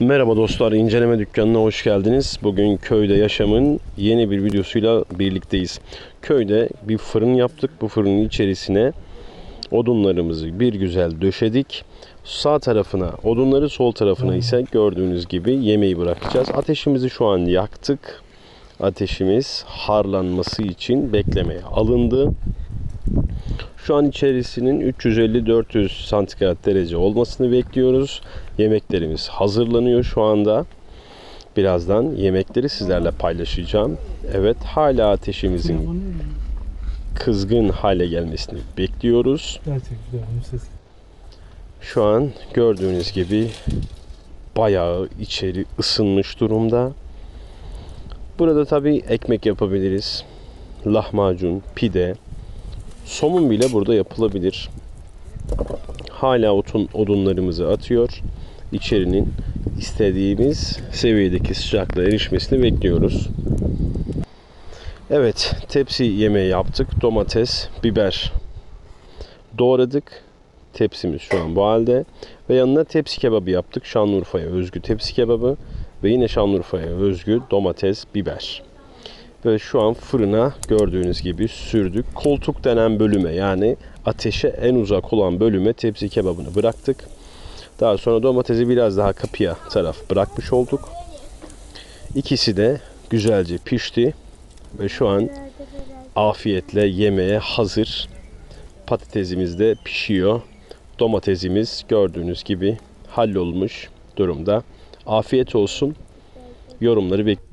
Merhaba dostlar, inceleme dükkanına hoş geldiniz. Bugün köyde yaşamın yeni bir videosuyla birlikteyiz. Köyde bir fırın yaptık. Bu fırının içerisine odunlarımızı bir güzel döşedik. Sağ tarafına odunları, sol tarafına ise gördüğünüz gibi yemeği bırakacağız. Ateşimizi şu an yaktık. Ateşimiz harlanması için beklemeye alındı. Şu an içerisinin 350-400 santigrat derece olmasını bekliyoruz. Yemeklerimiz hazırlanıyor şu anda. Birazdan yemekleri sizlerle paylaşacağım. Evet hala ateşimizin kızgın hale gelmesini bekliyoruz. Şu an gördüğünüz gibi bayağı içeri ısınmış durumda. Burada tabii ekmek yapabiliriz. Lahmacun, pide, somun bile burada yapılabilir. Hala otun odunlarımızı atıyor. İçerinin istediğimiz seviyedeki sıcaklığa erişmesini bekliyoruz. Evet, tepsi yemeği yaptık. Domates, biber doğradık. Tepsimiz şu an bu halde. Ve yanına tepsi kebabı yaptık. Şanlıurfa'ya özgü tepsi kebabı. Ve yine Şanlıurfa'ya özgü domates, biber. Ve şu an fırına gördüğünüz gibi sürdük. Koltuk denen bölüme yani ateşe en uzak olan bölüme tepsi kebabını bıraktık. Daha sonra domatesi biraz daha kapıya taraf bırakmış olduk. İkisi de güzelce pişti. Ve şu an afiyetle yemeğe hazır. Patatesimiz de pişiyor. Domatesimiz gördüğünüz gibi hallolmuş durumda. Afiyet olsun. Yorumları bekliyorum.